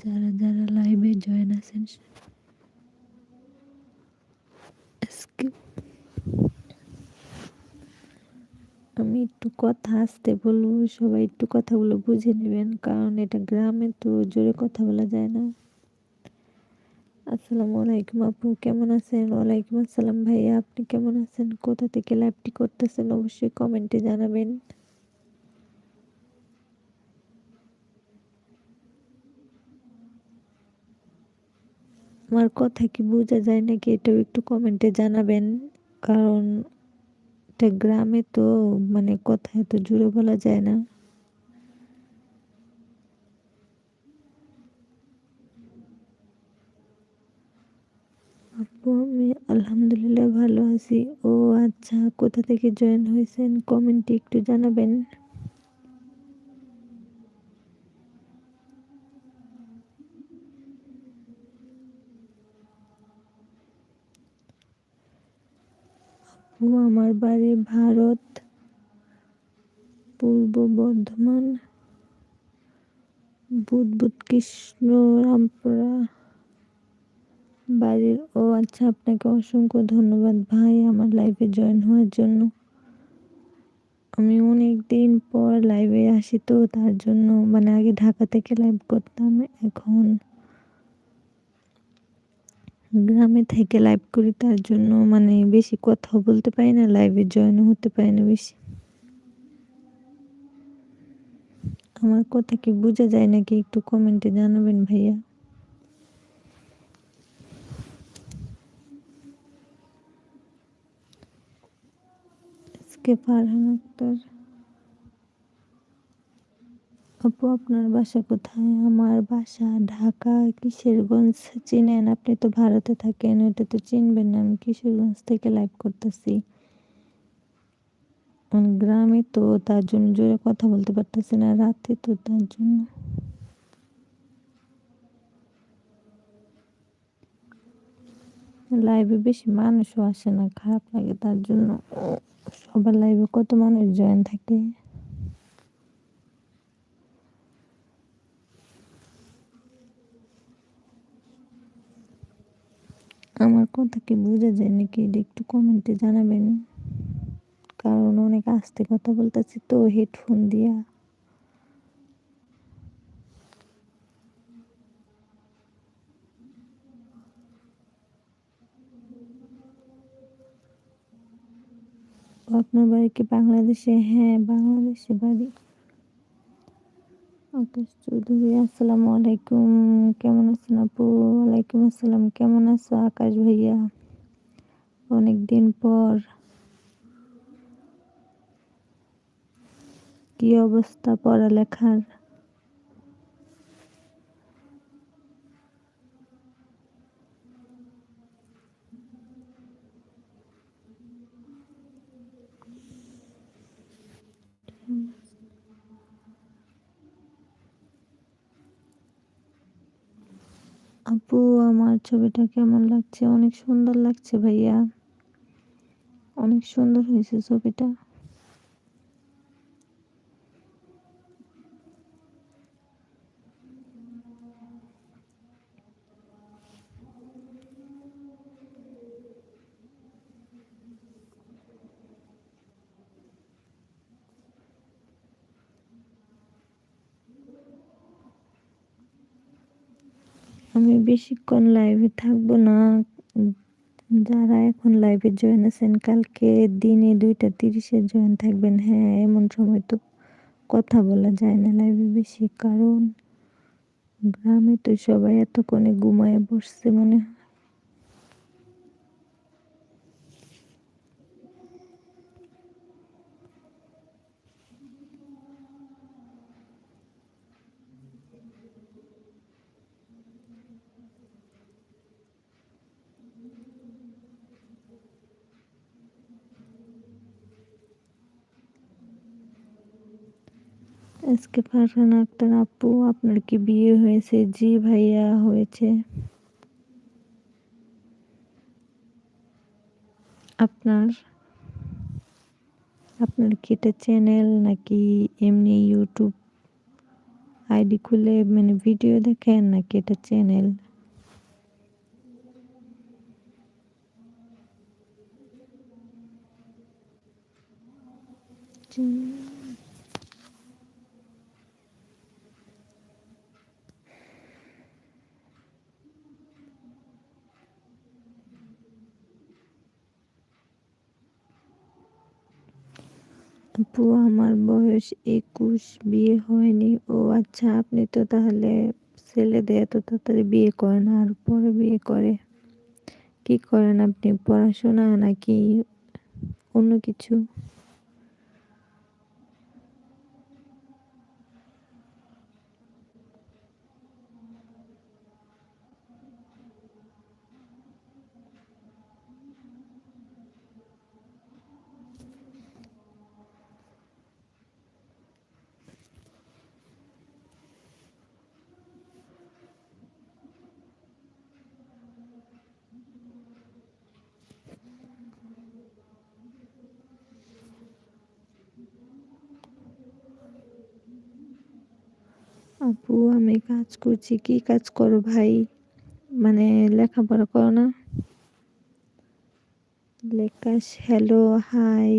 যারা যারা লাইভে জয়েন আছেন আমি একটু কথা আসতে বলব, সবাই একটু কথাগুলো বুঝে নেবেন, কারণ এটা গ্রামে তো জোরে কথা বলা যায় না। আসসালামু আলাইকুম আপু, কেমন আছেন? ওয়ালাইকুম আসসালাম ভাইয়া, আপনি কেমন আছেন? কোথা থেকে লাইভটি করতেছেন? অবশ্যই কমেন্টে জানাবেন। আমার কথা কি বোঝা যায় নাকি এটাও একটু কমেন্টে জানাবেন? কারণ এটা গ্রামে তো মানে কথা এত জুড়ে বলা যায় না। আপু, আমি আলহামদুলিল্লাহ ভালো আছি। ও আচ্ছা কোথা থেকে জয়েন হয়েছেন? কমেন্টে একটু জানাবেন। ও আমার বাড়ি ভারত, পূর্ব বর্ধমান, বুধবুধ কৃষ্ণ রামপুরা। বাড়ির, ও আচ্ছা আপনাকে অসংখ্য ধন্যবাদ ভাই, আমার লাইভে জয়েন হওয়ার জন্য। আমি অনেক দিন পর লাইভে আসি তো, তার জন্য মানে আগে ঢাকা থেকে লাইভ করতাম, এখন গ্রামে থেকে লাইভ করি, তার জন্য মানে বেশি কথা বলতে পারি না লাইভে জয়েনও হতে পারি না বেশি। আমার কথা কি বোঝা যায় নাকি একটু কমেন্টে জানাবেন ভাইয়া? আজকে ফারহান আক্তার আপু, আপনার বাসা কোথায়? আমার বাসা ঢাকা, কিশোরগঞ্জ। চিনেন, আপনি তো ভারতে থাকেন ওটা তো চিনবেন না, আমি কিশোরগঞ্জ থেকে লাইভ করতেছি। গ্রামে তো তার জন্য জোরে কথা বলতে পারতেছি না, রাতে তো তার জন্য। লাইভে বেশি মানুষও আসে না, খারাপ লাগে তার জন্য। সবার লাইভে কত মানুষ জয়েন থাকে? আমার কথা কি বোঝা যায় নাকি? একটু কমেন্টে জানাবেন। কারণ অনেক আস্তে কথা বলতেছি তো হেডফোন দিয়া। আপনার বাড়ি কি বাংলাদেশে? হ্যাঁ বাংলাদেশে বাড়ি। আকাশ চৌধুরী আসসালামু। আলাইকুম কেমন আছেন আপু ওয়ালাইকুম আসসালাম। কেমন আছো আকাশ ভাইয়া? অনেক দিন পর। কি অবস্থা পড়ালেখার? আপু আমার ছবিটা কেমন লাগছে? অনেক সুন্দর লাগছে ভাইয়া। অনেক সুন্দর হয়েছে ছবিটা। আমি বেশিক্ষণ লাইভে থাকব না। যারা এখন লাইভে জয়েন আছেন, কালকে দিনে দুইটা তিরিশে জয়েন থাকবেন। হ্যাঁ এমন সময় তো কথা বলা যায় না লাইভে বেশি। কারণ গ্রামে তো সবাই এতক্ষণে ঘুমায় বসছে মনে হয়। আজকে ফারহান আক্তার আপু, আপনার কি বিয়ে হয়েছে? জি ভাইয়া, হয়েছে। আপনার? আপনার কি এটা চ্যানেল নাকি এমনি ইউটিউব আইডি খুলে মানে ভিডিও দেখেন নাকি এটা চ্যানেল আপু, আমার বয়স একুশ, বিয়ে হয়নি। ও আচ্ছা আপনি তো তাহলে ছেলেদের এত তাড়াতাড়ি বিয়ে করেন, আর পরে বিয়ে করে? কি করেন আপনি, পড়াশোনা নাকি অন্য কিছু? আপু আমি কাজ করছি। কি কাজ করো ভাই? মানে লেখাপড়া করো না? লেখাস হ্যালো হাই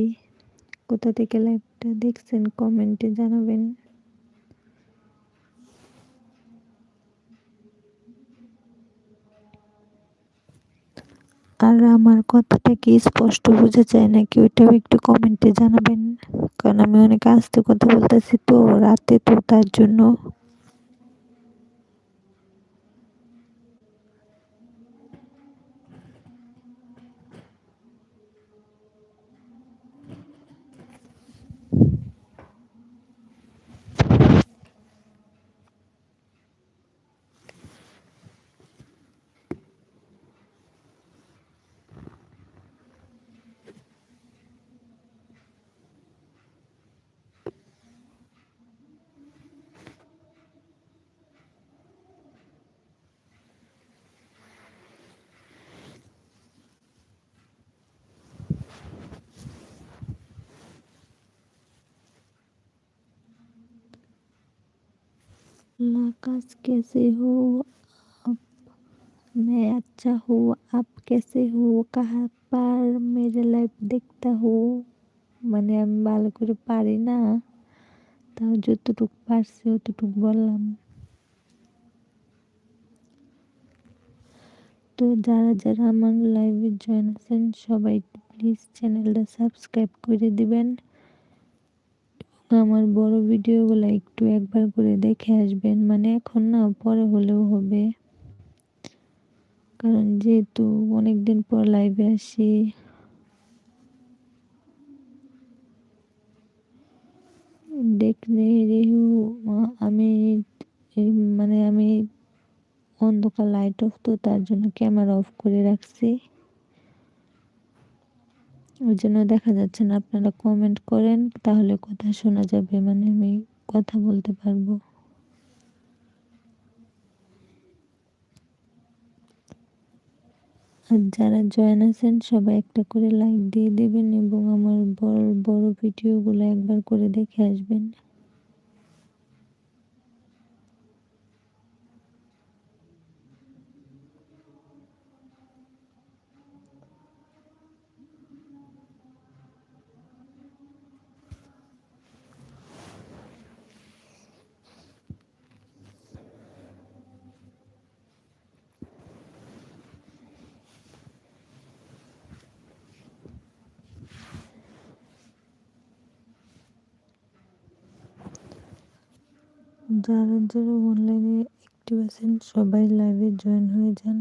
কোথা থেকে লাইভটা দেখছেন কমেন্টে জানাবেন। আর আমার কথাটা কি স্পষ্ট বোঝা যায় নাকি ওইটাও একটু কমেন্টে জানাবেন? কারণ আমি অনেক আস্তে কথা বলতেছি তো, রাতে তো তার জন্য लाकास कैसे हो आप मैं अच्छा हूँ आप कैसे हो कहाँ पर मेरे लाइफ देखता हो মানে আমি ভালো করে পারি না তাও যতটুকু পারছি অতটুকু বললাম তো যারা যারা আমার লাইভে জয়েন আছেন সবাই প্লিজ চ্যানেলটা সাবস্ক্রাইব করে দিবেন আমার বড় ভিডিওগুলো একটু একবার করে দেখে আসবেন। মানে এখন না, পরে হলেও হবে। কারণ যেহেতু অনেকদিন পর লাইভে আসি। দেখলে রেহু আমি মানে আমি অন্ধকার লাইট অফ তো তার জন্য ক্যামেরা অফ করে রাখছি। ওই জন্য দেখা যাচ্ছে না, আপনারা কমেন্ট করেন, তাহলে কথা শোনা যাবে মানে আমি কথা বলতে পারব। আর যারা জয়েন আছেন, সবাই একটা করে লাইক দিয়ে দেবেন এবং আমার বড় বড় ভিডিওগুলো একবার করে দেখে আসবেন। যারা যারা অনলাইনে অ্যাক্টিভ আছেন সবাই লাইভে জয়েন হয়ে যান।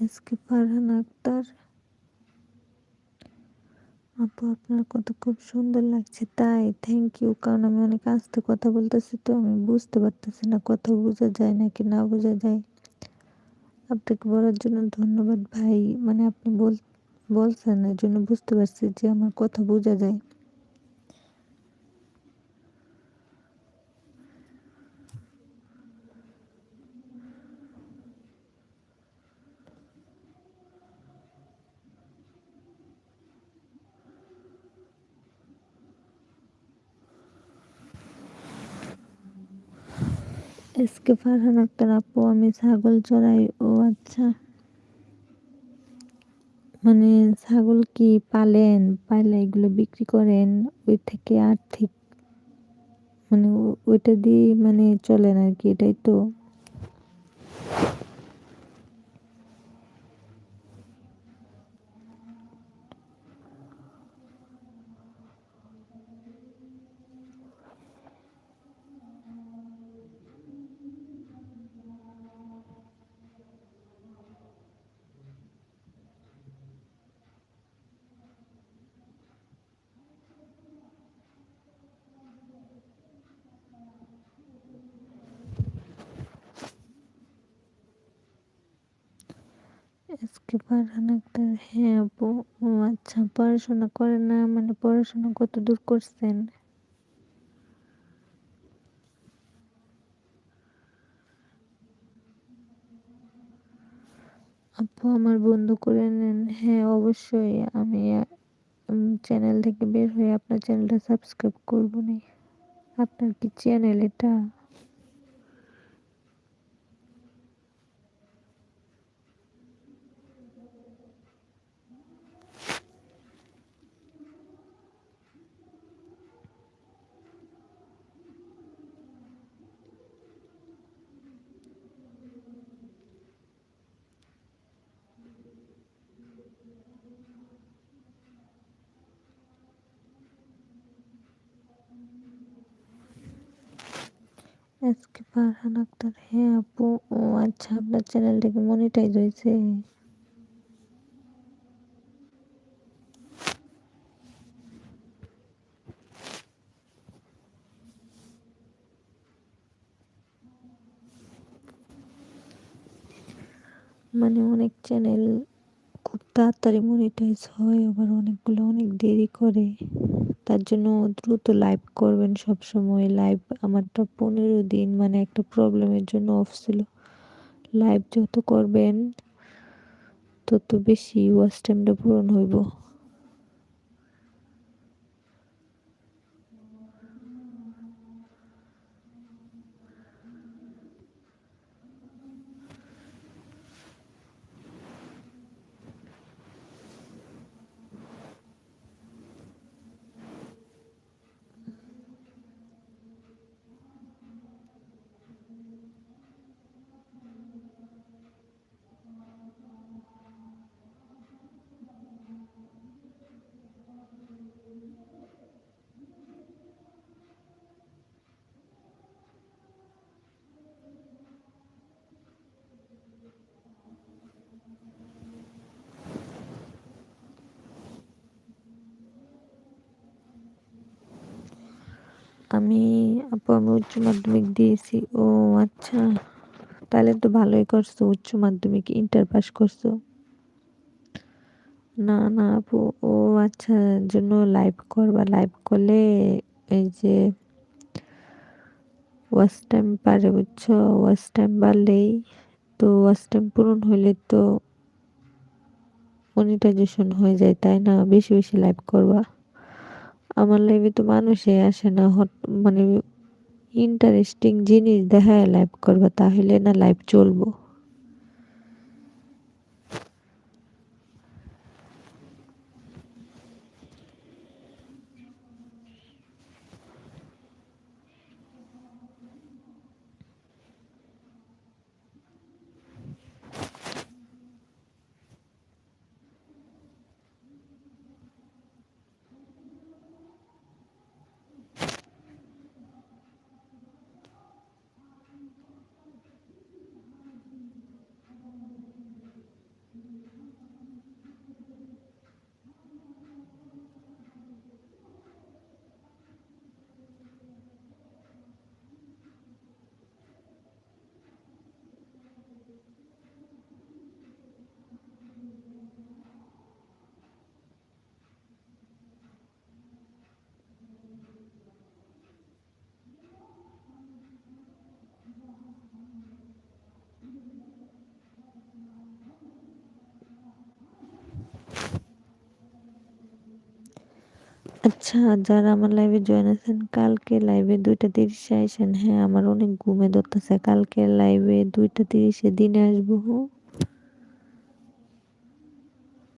এসকে ফারহান আক্তার আপু আপনার কথা খুব সুন্দর লাগছে তাই থ্যাংক ইউ কারণ আমি অনেক আস্তে কথা বলতেছি তো আমি বুঝতে পারতেছি না কথা বোঝা যায় নাকি না বোঝা যায় আপনাকে বলার জন্য ধন্যবাদ ভাই মানে আপনি বল বলছেন এর জন্য বুঝতে পারছি যে আমার কথা বোঝা যায় এসকে ফারহান আক্তার আপু আমি ছাগল চড়াই। ও আচ্ছা। মানে ছাগল কি পালেন? পালে এগুলো বিক্রি করেন? ওই থেকে আর্থিক মানে ওইটা দিয়ে মানে চলেন আর কি, এটাই তো। এসকে ফারহান আক্তার হ্যাঁ আপু, ও আচ্ছা পড়াশোনা করে না মানে পড়াশোনা কত দূর করছেন? আপু, আমার বন্ধু করে নেন। হ্যাঁ অবশ্যই। আমি চ্যানেল থেকে বের হয়ে আপনার চ্যানেলটা সাবস্ক্রাইব করব নি। আপনার কি চ্যানেল এটা? এসকে ফারহান আক্তার হ্যাঁ আপু। ও আচ্ছা আপনার চ্যানেলটাকে মনিটাইজ হয়েছে। মানে অনেক চ্যানেল খুব তাড়াতাড়ি মনিটাইজ হয়, আবার অনেকগুলো অনেক দেরি করে। তার জন্য দ্রুত লাইভ করবেন সব সময় লাইভ আমারটা পনেরো দিন মানে একটা প্রবলেমের জন্য অফ ছিল। লাইভ যত করবেন, তত বেশি ওয়াচ টাইমটা পূরণ হইব। আমি আপু, আমি উচ্চ মাধ্যমিক দিয়েছি। ও আচ্ছা তাহলে তো ভালোই করছ, উচ্চ মাধ্যমিক ইন্টার পাস করছ। না না আপু, ও আচ্ছা জন্য লাইভ করবা। লাইভ করলে এই যে ওয়াচ টাইম পারে, বুঝছ? ওয়াচ টাইম বাড়লেই তো ওয়াচ টাইম পূরণ হইলে তো মনিটাইজেশন হয়ে যায়, তাই না? বেশি বেশি লাইভ করবা। আমার লাইভে তো মানুষই আসে না, হট মানে ইন্টারেস্টিং জিনিস দেখায় লাইভ করবা, তাহলে না লাইভ চলবো? আচ্ছা যারা আমার লাইভে জয়েন আছেন, কালকে লাইভে দুইটা তিরিশে আইসেন। হ্যাঁ আমার অনেক ঘুমে ধরতেছে। কালকে লাইভে দুইটা তিরিশে দিনে আসব